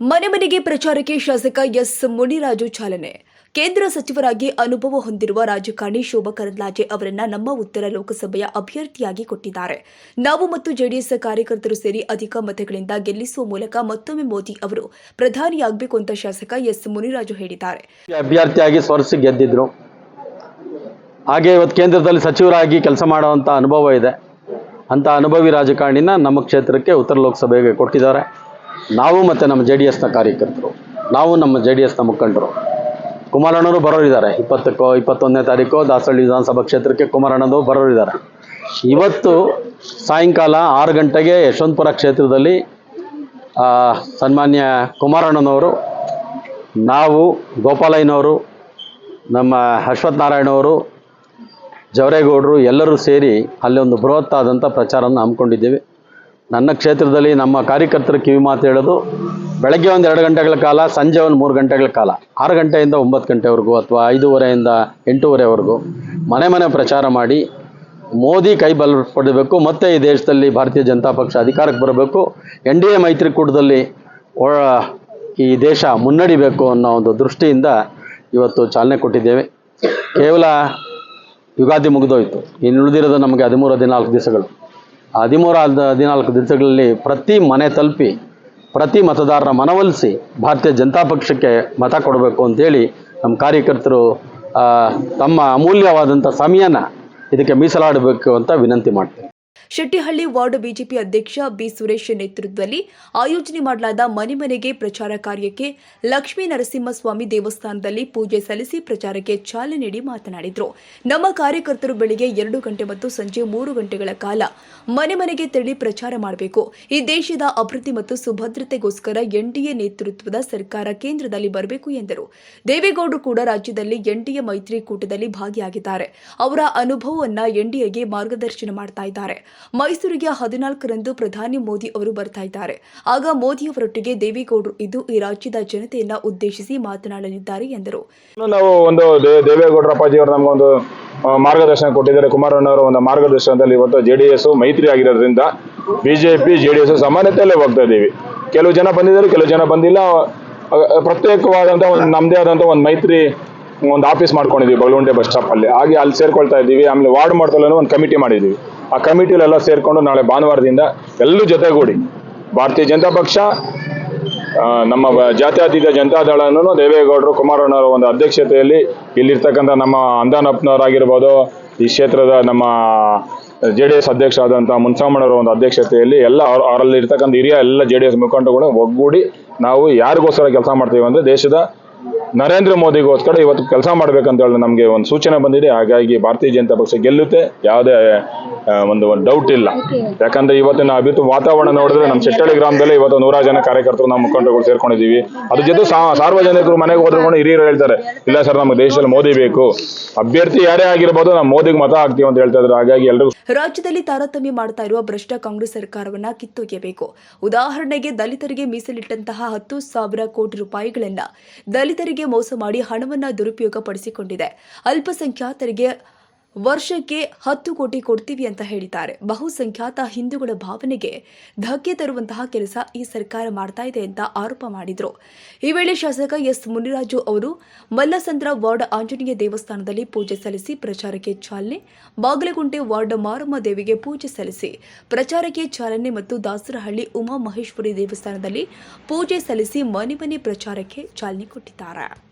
ಮನೆ ಮನೆಗೆ ಪ್ರಚಾರಕ್ಕೆ ಶಾಸಕ ಎಸ್ ಮುನಿರಾಜು ಚಾಲನೆ. ಕೇಂದ್ರ ಸಚಿವರಾಗಿ ಅನುಭವ ಹೊಂದಿರುವ ರಾಜಕಾರಣಿ ಶೋಭಾ ಕರಂದ್ಲಾಜೆ ಅವರನ್ನ ನಮ್ಮ ಉತ್ತರ ಲೋಕಸಭೆಯ ಅಭ್ಯರ್ಥಿಯಾಗಿ ಕೊಟ್ಟಿದ್ದಾರೆ. ನಾವು ಮತ್ತು ಜೆಡಿಎಸ್ ಕಾರ್ಯಕರ್ತರು ಸೇರಿ ಅಧಿಕ ಮತಗಳಿಂದ ಗೆಲ್ಲಿಸುವ ಮೂಲಕ ಮತ್ತೊಮ್ಮೆ ಮೋದಿ ಅವರು ಪ್ರಧಾನಿಯಾಗಬೇಕು ಅಂತ ಶಾಸಕ ಎಸ್ ಮುನಿರಾಜು ಹೇಳಿದ್ದಾರೆ. ಅಭ್ಯರ್ಥಿಯಾಗಿ ಸ್ವರ್ಸಿ ಗೆದ್ದಿದ್ರು. ಹಾಗೆ ಇವತ್ತು ಕೇಂದ್ರದಲ್ಲಿ ಸಚಿವರಾಗಿ ಕೆಲಸ ಮಾಡುವಂಥ ಅನುಭವ ಇದೆ. ಅಂತ ಅನುಭವಿ ರಾಜಕಾರಣಿನ ನಮ್ಮ ಕ್ಷೇತ್ರಕ್ಕೆ ಉತ್ತರ ಲೋಕಸಭೆಗೆ ಕೊಟ್ಟಿದ್ದಾರೆ. ನಾವು ಮತ್ತು ನಮ್ಮ ಜೆ ಡಿ ಎಸ್ನ ಕಾರ್ಯಕರ್ತರು, ನಾವು ನಮ್ಮ ಜೆ ಡಿ ಎಸ್ನ ಮುಖಂಡರು. ಕುಮಾರಣ್ಣವರು ಬರೋರಿದ್ದಾರೆ. ಇಪ್ಪತ್ತಕ್ಕೋ, ಇಪ್ಪತ್ತೊಂದನೇ ತಾರೀಕು ದಾಸಹಳ್ಳಿ ವಿಧಾನಸಭಾ ಕ್ಷೇತ್ರಕ್ಕೆ ಕುಮಾರಣ್ಣನವರು ಬರೋರಿದ್ದಾರೆ. ಇವತ್ತು ಸಾಯಂಕಾಲ ಆರು ಗಂಟೆಗೆ ಯಶವಂತಪುರ ಕ್ಷೇತ್ರದಲ್ಲಿ ಸನ್ಮಾನ್ಯ ಕುಮಾರಣ್ಣನವರು, ನಾವು ಗೋಪಾಲಯ್ಯನವರು, ನಮ್ಮ ಅಶ್ವಥ್ ನಾರಾಯಣವರು ಜವರೇಗೌಡರು ಎಲ್ಲರೂ ಸೇರಿ ಅಲ್ಲಿ ಒಂದು ಬೃಹತ್ತಾದಂಥ ಪ್ರಚಾರವನ್ನು ಹಮ್ಮಿಕೊಂಡಿದ್ದೀವಿ. ನನ್ನ ಕ್ಷೇತ್ರದಲ್ಲಿ ನಮ್ಮ ಕಾರ್ಯಕರ್ತರ ಕಿವಿ ಮಾತು ಹೇಳೋದು ಬೆಳಗ್ಗೆ ಒಂದು ಎರಡು ಗಂಟೆಗಳ ಕಾಲ, ಸಂಜೆ ಒಂದು ಮೂರು ಗಂಟೆಗಳ ಕಾಲ. ಆರು ಗಂಟೆಯಿಂದ ಒಂಬತ್ತು ಗಂಟೆವರೆಗೂ ಅಥವಾ ಐದೂವರೆಯಿಂದ ಎಂಟೂವರೆವರೆಗೂ ಮನೆ ಮನೆ ಪ್ರಚಾರ ಮಾಡಿ ಮೋದಿ ಕೈ ಬಲಪಡಬೇಕು ಮತ್ತು ಈ ದೇಶದಲ್ಲಿ ಭಾರತೀಯ ಜನತಾ ಪಕ್ಷ ಅಧಿಕಾರಕ್ಕೆ ಬರಬೇಕು, ಎನ್ ಡಿ ಎ ಮೈತ್ರಿಕೂಟದಲ್ಲಿ ಈ ದೇಶ ಮುನ್ನಡಿಬೇಕು ಅನ್ನೋ ಒಂದು ದೃಷ್ಟಿಯಿಂದ ಇವತ್ತು ಚಾಲನೆ ಕೊಟ್ಟಿದ್ದೇವೆ. ಕೇವಲ ಯುಗಾದಿ ಮುಗಿದೋಯ್ತು. ಇನ್ನು ಉಳಿದಿರೋದು ನಮಗೆ ಹದಿಮೂರು ಹದಿನಾಲ್ಕು ದಿವಸಗಳು. ಹದಿಮೂರು ಹದ್- ಹದಿನಾಲ್ಕು ದಿವಸಗಳಲ್ಲಿ ಪ್ರತಿ ಮನೆ ತಲುಪಿ, ಪ್ರತಿ ಮತದಾರರ ಮನವೊಲಿಸಿ ಭಾರತೀಯ ಜನತಾ ಪಕ್ಷಕ್ಕೆ ಮತ ಕೊಡಬೇಕು ಅಂತೇಳಿ ನಮ್ಮ ಕಾರ್ಯಕರ್ತರು ತಮ್ಮ ಅಮೂಲ್ಯವಾದಂಥ ಸಮಯನ ಇದಕ್ಕೆ ಮೀಸಲಾಡಬೇಕು ಅಂತ ವಿನಂತಿ ಮಾಡ್ತೇವೆ ಶೆಟ್ಟಿಹಳ್ಳಿ ವಾರ್ಡ್ ಬಿಜೆಪಿ ಅಧ್ಯಕ್ಷ ಬಿ ಸುರೇಶ್ ನೇತೃತ್ವದಲ್ಲಿ ಆಯೋಜನೆ ಮಾಡಲಾದ ಮನೆ ಮನೆಗೆ ಪ್ರಚಾರ ಕಾರ್ಯಕ್ಕೆ ಲಕ್ಷ್ಮೀ ನರಸಿಂಹಸ್ವಾಮಿ ದೇವಸ್ಥಾನದಲ್ಲಿ ಪೂಜೆ ಸಲ್ಲಿಸಿ ಪ್ರಚಾರಕ್ಕೆ ಚಾಲನೆ ನೀಡಿ ಮಾತನಾಡಿದರು. ನಮ್ಮ ಕಾರ್ಯಕರ್ತರು ಬೆಳಿಗ್ಗೆ ಎರಡು ಗಂಟೆ ಮತ್ತು ಸಂಜೆ ಮೂರು ಗಂಟೆಗಳ ಕಾಲ ಮನೆ ಮನೆಗೆ ತೆರಳಿ ಪ್ರಚಾರ ಮಾಡಬೇಕು. ಈ ದೇಶದ ಅಭಿವೃದ್ಧಿ ಮತ್ತು ಸುಭದ್ರತೆಗೋಸ್ಕರ ಎನ್ಡಿಎ ನೇತೃತ್ವದ ಸರ್ಕಾರ ಕೇಂದ್ರದಲ್ಲಿ ಬರಬೇಕು ಎಂದರು. ದೇವೇಗೌಡರು ಕೂಡ ರಾಜ್ಯದಲ್ಲಿ ಎನ್ಡಿಎ ಮೈತ್ರಿಕೂಟದಲ್ಲಿ ಭಾಗಿಯಾಗಿದ್ದಾರೆ. ಅವರ ಅನುಭವವನ್ನ ಎನ್ಡಿಎಗೆ ಮಾರ್ಗದರ್ಶನ ಮಾಡ್ತಾ ಇದ್ದಾರೆ. ಮೈಸೂರಿಗೆ ಹದಿನಾಲ್ಕರಂದು ಪ್ರಧಾನಿ ಮೋದಿ ಅವರು ಬರ್ತಾ ಇದ್ದಾರೆ. ಆಗ ಮೋದಿ ಅವರೊಟ್ಟಿಗೆ ದೇವೇಗೌಡರು ಇದ್ದು ಈ ರಾಜ್ಯದ ಜನತೆಯನ್ನ ಉದ್ದೇಶಿಸಿ ಮಾತನಾಡಲಿದ್ದಾರೆ ಎಂದರು. ನಾವು ಒಂದು ದೇವೇಗೌಡರ ಅಪ್ಪಾಜಿ ಅವರು ನಮಗೊಂದು ಆ, ಮಾರ್ಗದರ್ಶನ ಕೊಟ್ಟಿದ್ದಾರೆ. ಕುಮಾರಣ್ಣವರ ಒಂದು ಮಾರ್ಗದರ್ಶನದಲ್ಲಿ ಇವತ್ತು ಜೆ ಡಿ ಎಸ್ ಮೈತ್ರಿ ಆಗಿರೋದ್ರಿಂದ ಬಿಜೆಪಿ ಜೆ ಡಿ ಎಸ್ ಸಮಾನತೆಯಲ್ಲೇ ಹೋಗ್ತಾ ಇದ್ದೀವಿ. ಕೆಲವು ಜನ ಬಂದಿದ್ದಾರೆ ಕೆಲವು ಜನ ಬಂದಿಲ್ಲ. ಪ್ರತ್ಯೇಕವಾದಂತಹ ಒಂದು ನಮ್ಮದೇ ಆದಂಥ ಒಂದು ಮೈತ್ರಿ ಒಂದು ಆಫೀಸ್ ಮಾಡ್ಕೊಂಡಿದ್ವಿ ಬಗಲುಂಡೆ ಬಸ್ ಸ್ಟಾಪ್ ಅಲ್ಲಿ. ಹಾಗೆ ಅಲ್ಲಿ ಸೇರ್ಕೊಳ್ತಾ ಇದ್ದೀವಿ. ಆಮೇಲೆ ವಾರ್ಡ್ ಮಾಡ್ತಲೂ ಒಂದು ಕಮಿಟಿ ಮಾಡಿದ್ದೀವಿ. ಆ ಕಮಿಟಿಲೆಲ್ಲ ಸೇರಿಕೊಂಡು ನಾಳೆ ಭಾನುವಾರದಿಂದ ಎಲ್ಲರೂ ಜೊತೆಗೂಡಿ ಭಾರತೀಯ ಜನತಾ ಪಕ್ಷ ನಮ್ಮ ಜಾತ್ಯಾತೀತ ಜನತಾದಳನು ದೇವೇಗೌಡರು ಕುಮಾರಣ್ಣವರ ಒಂದು ಅಧ್ಯಕ್ಷತೆಯಲ್ಲಿ ಇಲ್ಲಿರ್ತಕ್ಕಂಥ ನಮ್ಮ ಅಂದಾನಪ್ಪನವರಾಗಿರ್ಬೋದು, ಈ ಕ್ಷೇತ್ರದ ನಮ್ಮ ಜೆ ಡಿ ಎಸ್ ಅಧ್ಯಕ್ಷ ಆದಂಥ ಮುನ್ಸಾಮಣ್ಣವರ ಒಂದು ಅಧ್ಯಕ್ಷತೆಯಲ್ಲಿ ಎಲ್ಲ ಅವ್ರ ಅವರಲ್ಲಿ ಇರ್ತಕ್ಕಂಥ ಹಿರಿಯ ಎಲ್ಲ ಜೆ ಡಿ ಎಸ್ ಮುಖಂಡಗಳು ಒಗ್ಗೂಡಿ ನಾವು ಯಾರಿಗೋಸ್ಕರ ಕೆಲಸ ಮಾಡ್ತೀವಿ ಅಂದರೆ ದೇಶದ ನರೇಂದ್ರ ಮೋದಿಗೋಸ್ಕರ ಇವತ್ತು ಕೆಲಸ ಮಾಡ್ಬೇಕಂತ ಹೇಳಿ ನಮಗೆ ಒಂದು ಸೂಚನೆ ಬಂದಿದೆ. ಹಾಗಾಗಿ ಭಾರತೀಯ ಜನತಾ ಪಕ್ಷ ಗೆಲ್ಲುತ್ತೆ. ಯಾವುದೇ ಒಂದು ಡೌಟ್ ಇಲ್ಲ. ಯಾಕಂದ್ರೆ ಇವತ್ತಿನ ಅಭಿತ್ ವಾತಾವರಣ ನೋಡಿದ್ರೆ ನಮ್ಮ ಶೆಟ್ಟಳ್ಳಿ ಗ್ರಾಮದಲ್ಲಿ ಇವತ್ತು ನೂರಾರು ಜನ ಕಾರ್ಯಕರ್ತರು ನಮ್ಮ ಮುಖಂಡರುಗಳು ಸೇರ್ಕೊಂಡಿದ್ದೀವಿ. ಅದ್ರ ಜೊತೆ ಸಾರ್ವಜನಿಕರು ಮನೆಗೆ ಹೋದ್ರು ಕೂಡ ಹಿರಿಯರು ಹೇಳ್ತಾರೆ, ಇಲ್ಲ ಸರ್ ನಮ್ಮ ದೇಶದಲ್ಲಿ ಮೋದಿ ಬೇಕು. ಅಭ್ಯರ್ಥಿ ಯಾರೇ ಆಗಿರ್ಬೋದು ನಮ್ಮ ಮೋದಿಗೆ ಮತ ಹಾಕ್ತೀವಿ ಅಂತ ಹೇಳ್ತಾ ಇದ್ರು. ಹಾಗಾಗಿ ಎಲ್ಲರೂ ರಾಜ್ಯದಲ್ಲಿ ತಾರತಮ್ಯ ಮಾಡ್ತಾ ಇರುವ ಭ್ರಷ್ಟ ಕಾಂಗ್ರೆಸ್ ಸರ್ಕಾರವನ್ನ ಕಿತ್ತೊಗೆಯಬೇಕು. ಉದಾಹರಣೆಗೆ ದಲಿತರಿಗೆ ಮೀಸಲಿಟ್ಟಂತಹ ಹತ್ತು ಸಾವಿರ ಕೋಟಿ ರೂಪಾಯಿಗಳನ್ನ ದಲಿತರಿಗೆ ಮೋಸ ಮಾಡಿ ಹಣವನ್ನ ದುರುಪಯೋಗ ಪಡಿಸಿಕೊಂಡಿದೆ ಅಲ್ಪಸಂಖ್ಯಾತರಿಗೆ ವರ್ಷಕ್ಕೆ ಹತ್ತು ಕೋಟಿ ಕೊಡ್ತೀವಿ ಅಂತ ಹೇಳಿದ್ದಾರೆ. ಬಹುಸಂಖ್ಯಾತ ಹಿಂದೂಗಳ ಭಾವನೆಗೆ ಧಕ್ಕೆ ತರುವಂತಹ ಕೆಲಸ ಈ ಸರ್ಕಾರ ಮಾಡ್ತಾ ಇದೆ ಅಂತ ಆರೋಪ ಮಾಡಿದರು. ಈ ವೇಳೆ ಶಾಸಕ ಎಸ್ ಮುನಿರಾಜು ಅವರು, ಮಲ್ಲಸಂದ್ರ ವಾರ್ಡ್ ಆಂಜನೇಯ ದೇವಸ್ಥಾನದಲ್ಲಿ ಪೂಜೆ ಸಲ್ಲಿಸಿ ಪ್ರಚಾರಕ್ಕೆ ಚಾಲನೆ ಬಾಗಲಗುಂಟೆ ವಾರ್ಡ್ ಮಾರಮ್ಮ ದೇವಿಗೆ ಪೂಜೆ ಸಲ್ಲಿಸಿ, ಪ್ರಚಾರಕ್ಕೆ ಚಾಲನೆ ಮತ್ತು ದಾಸರಹಳ್ಳಿ ಉಮಾ ಮಹೇಶ್ವರಿ ದೇವಸ್ಥಾನದಲ್ಲಿ ಪೂಜೆ ಸಲ್ಲಿಸಿ ಮನೆ ಮನೆ ಪ್ರಚಾರಕ್ಕೆ ಚಾಲನೆ ಕೊಟ್ಟಿದ್ದಾರೆ.